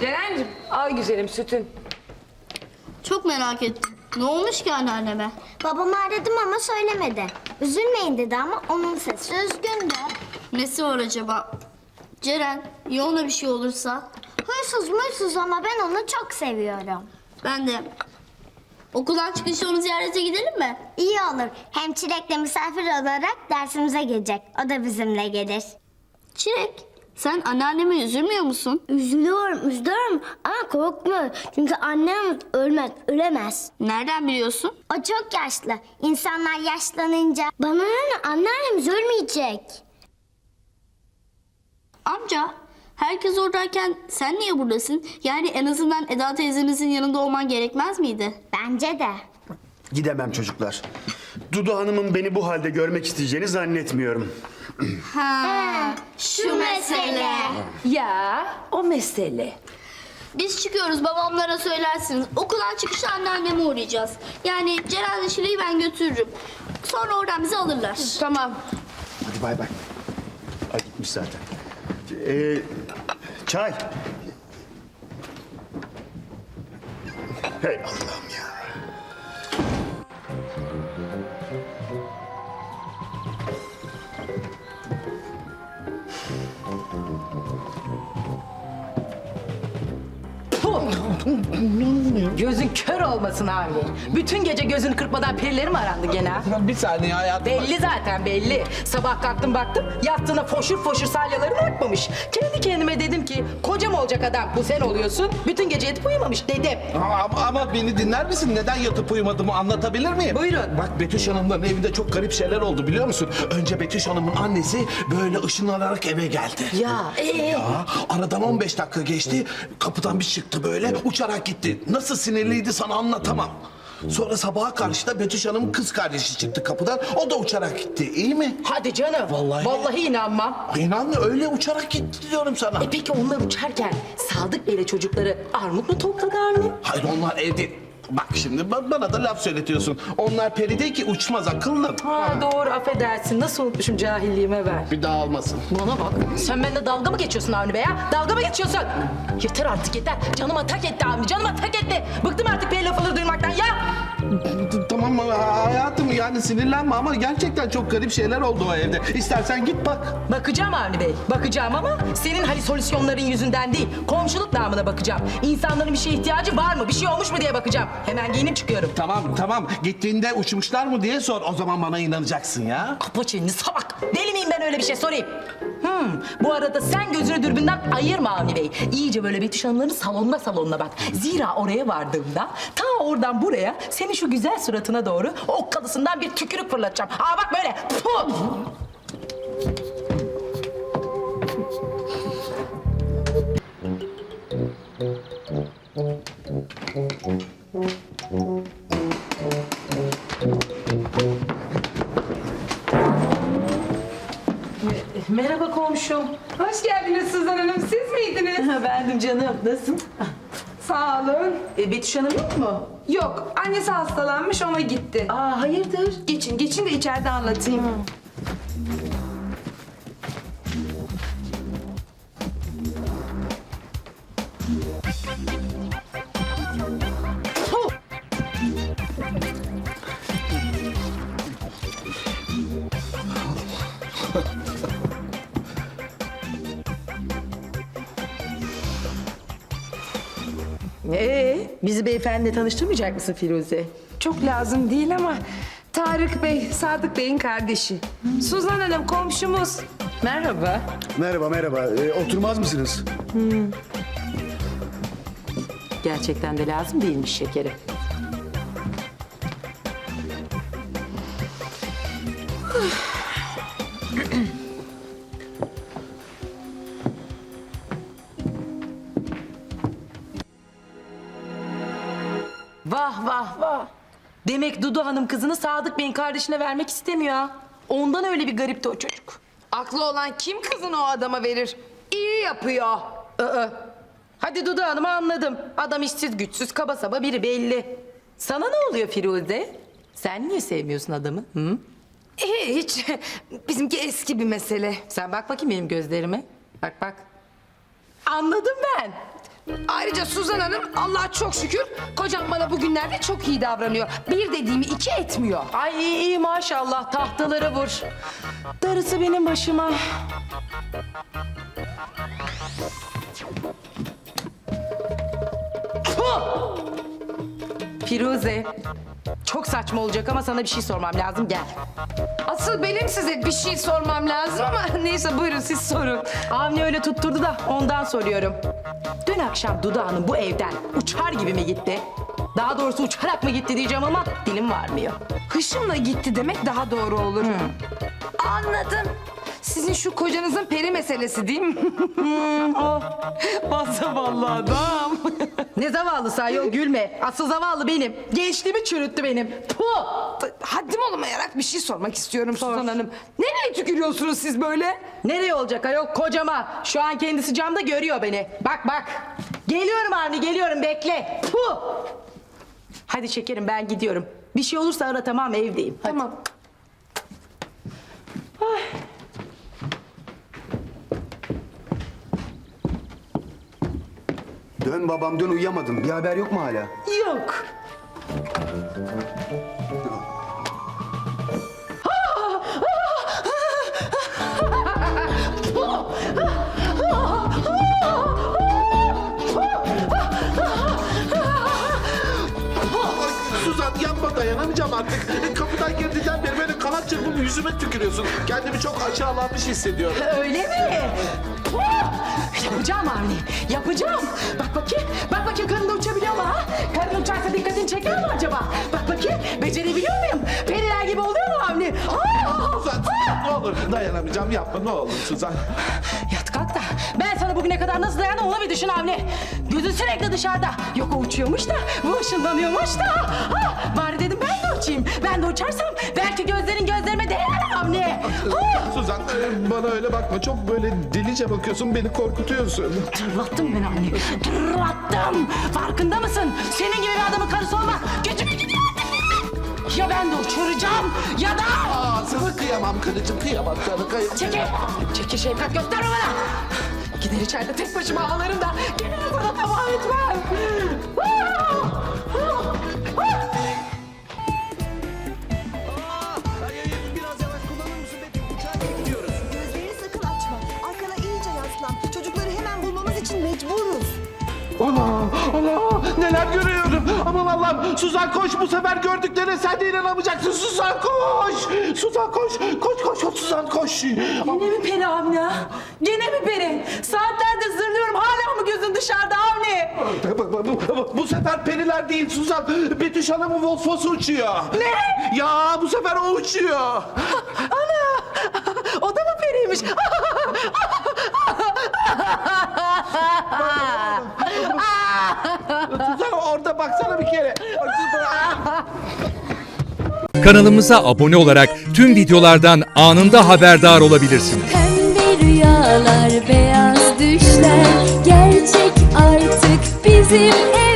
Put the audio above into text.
Ceren'cim al güzelim sütün. Çok merak ettim. Ne olmuş ki anneanneme? Babamı aradım ama söylemedi. Üzülmeyin dedi ama onun sesi üzgündü. Nesi var acaba? Ceren, ya ona bir şey olursa? Huysuz muysuz ama ben onu çok seviyorum. Ben de. Okuldan çıkınca onu ziyarete gidelim mi? İyi olur. Hem Çilek'le misafir olarak dersimize gelecek. O da bizimle gelir. Çilek, sen anneanneme üzülmüyor musun? Üzülüyorum, üzülüyorum ama korkma. Çünkü annem ölmez, ölemez. Nereden biliyorsun? O çok yaşlı. İnsanlar yaşlanınca bana ne anneannemiz ölmeyecek. Amca, herkes oradayken sen niye buradasın? Yani en azından Eda teyzemizin yanında olman gerekmez miydi? Bence de. Gidemem çocuklar. Dudu Hanım'ın beni bu halde görmek isteyeceğini zannetmiyorum. Ha, şu mesele. Ya o mesele. Biz çıkıyoruz babamlara söylersiniz. Okuldan çıkışta anneanneme uğrayacağız. Yani Ceren'le Şile'yi ben götürürüm. Sonra oradan bizi alırlar. Tamam. Hadi bay bay. Ay gitmiş zaten. Ee, çay. Hey Allah'ım ya. Gözün kör olmasın abi. Bütün gece gözünü kırpmadan perileri mi arandı gene? ha? Bir saniye hayatım. Belli zaten belli. Sabah kalktım baktım yattığına foşur foşur salyaların akmamış. Kendi kendime dedim ki kocam olacak adam bu sen oluyorsun. Bütün gece yatıp uyumamış dedim. Ama, ama beni dinler misin? Neden yatıp uyumadığımı anlatabilir miyim? Buyurun. Bak Betüş Hanım'ların evinde çok garip şeyler oldu biliyor musun? Önce Betüş Hanım'ın annesi böyle ışınlanarak eve geldi. Ya ee? Ya, aradan 15 dakika geçti. Kapıdan bir çıktı böyle uçarak gitti. Nasıl sinirliydi sana anlatamam. Sonra sabaha karşı da Betüş Hanım'ın kız kardeşi çıktı kapıdan. O da uçarak gitti. İyi mi? hadi canım. Vallahi. Vallahi inanmam. İnan öyle uçarak gitti diyorum sana. E peki onlar uçarken Sadık Bey'le çocukları armut mu topladı Avni? Hayır onlar evde. Bak şimdi ba- bana da laf söyletiyorsun. Onlar peri değil ki uçmaz akıllım. Ha doğru affedersin. Nasıl unutmuşum cahilliğime ver. Bir daha olmasın. Bana bak. Sen benimle dalga mı geçiyorsun Avni Bey ya? Dalga mı geçiyorsun? Yeter artık yeter. Canıma tak etti Avni. Canıma tak etti. Bıktım artık böyle lafları duymaktan ya. Tamam ha- hayatım yani sinirlenme ama gerçekten çok garip şeyler oldu o evde. İstersen git bak. Bakacağım Avni Bey. Bakacağım ama senin halüsinasyonların yüzünden değil. Komşuluk namına bakacağım. İnsanların bir şeye ihtiyacı var mı? Bir şey olmuş mu diye bakacağım. Hemen giyinip çıkıyorum. Tamam tamam gittiğinde uçmuşlar mı diye sor. O zaman bana inanacaksın ya. Kapa çeneni salak. Deli miyim ben öyle bir şey sorayım? Hmm, bu arada sen gözünü dürbünden ayırma Avni Bey. İyice böyle Betüş Hanımların salonuna salonuna bak. Zira oraya vardığımda ta oradan buraya senin şu güzel suratına doğru o kalısından bir tükürük fırlatacağım. Aa bak böyle. Puh! Bendim canım. Nasılsın? Sağ olun. E, Betüş Hanım yok mu? Yok, annesi hastalanmış ona gitti. Aa hayırdır? Geçin, geçin de içeride anlatayım. Bizi beyefendiyle tanıştırmayacak mısın Firuze? Çok lazım değil ama Tarık Bey, Sadık Bey'in kardeşi. Suzan Hanım komşumuz. Merhaba. Merhaba merhaba. Ee, oturmaz mısınız? Gerçekten de lazım değilmiş şekerim. Demek Dudu Hanım kızını Sadık Bey'in kardeşine vermek istemiyor ha. Ondan öyle bir garipti o çocuk. Aklı olan kim kızını o adama verir? İyi yapıyor. Aa. Hadi Dudu Hanım'ı anladım. Adam işsiz güçsüz kaba saba biri belli. Sana ne oluyor Firuze? Sen niye sevmiyorsun adamı? Hı? Hiç. Bizimki eski bir mesele. Sen bak bakayım benim gözlerime. Bak bak. Anladım ben. Ayrıca Suzan Hanım Allah'a çok şükür kocam bana bugünlerde çok iyi davranıyor. Bir dediğimi iki etmiyor. Ay iyi, iyi maşallah tahtalara vur. Darısı benim başıma. Puh! Firuze. Çok saçma olacak ama sana bir şey sormam lazım gel. Asıl benim size bir şey sormam lazım ama neyse buyurun siz sorun. Avni öyle tutturdu da ondan soruyorum. Dün akşam Duda Hanım bu evden uçar gibi mi gitti? Daha doğrusu uçarak mı gitti diyeceğim ama dilim varmıyor. Hışımla gitti demek daha doğru olur. Anladım. Sizin şu kocanızın peri meselesi değil mi? Oh. Zavallı adam. Ne zavallısı ayol gülme. Asıl zavallı benim. Gençliğimi çürüttü benim. Puh! Haddim olmayarak bir şey sormak istiyorum Suzan Hanım. Nereye tükürüyorsunuz siz böyle? Nereye olacak ayol kocama? Şu an kendisi camda görüyor beni. Bak bak. Geliyorum Avni geliyorum bekle. Puh! Hadi şekerim ben gidiyorum. Bir şey olursa ara tamam evdeyim. Hadi. Tamam. Dön babam dön uyuyamadım. Bir haber yok mu hala? Yok. Suzan yapma dayanamayacağım artık. Kapıdan girdiğinden beri böyle kanat çırpıp yüzüme tükürüyorsun. Kendimi çok aşağılanmış hissediyorum. Öyle mi? Yapacağım Avni. Yapacağım. Bak bakayım. Bak bakayım karın da uçabiliyor mu ha? Karın uçarsa dikkatini çeker mi acaba? Bak bakayım. Becerebiliyor muyum? Periler gibi oluyor mu Avni? Suzan ne olur dayanamayacağım yapma ne olur Suzan. Yat kalk da ben sana bugüne kadar nasıl dayandım onu bir düşün Avni. Gözün sürekli dışarıda. Yok o uçuyormuş da bu ışınlanıyormuş da. Ah, bari dedim ben de uçayım. Ben de uçarsam belki gözlerin gözlerime değer Ah, Suzan e, bana öyle bakma çok böyle delice bakıyorsun beni korkutuyorsun. Tırlattın beni Avni. Tırlattım. Farkında mısın? Senin gibi bir adamın karısı olmak gücüme gidiyor. Ya ben de uçuracağım ya da... Aa sana kıyamam karıcığım kıyamam sana kıyamam. Çekil. Çekil şefkat gösterme bana. Gider içeride tek başıma ağlarım da gene de sana tamam etmem. Ana, ana neler görüyorum. Aman Allah'ım Suzan koş bu sefer gördüklerine sen de inanamayacaksın. Suzan koş. Suzan koş. Koş koş koş Suzan koş. Gene mi peri Avni ha? Gene mi peri? Saatlerdir zırlıyorum hala mı gözün dışarıda Avni? Bu, bu- bu- bu sefer periler değil Suzan. Betüş Hanım'ın Volfosu uçuyor. Ne? Ya bu sefer o uçuyor. Ana! O da mı periymiş? Suzan orada baksana bir kere. Kanalımıza abone olarak tüm videolardan anında haberdar olabilirsiniz. Pembe rüyalar, beyaz düşler gerçek artık bizim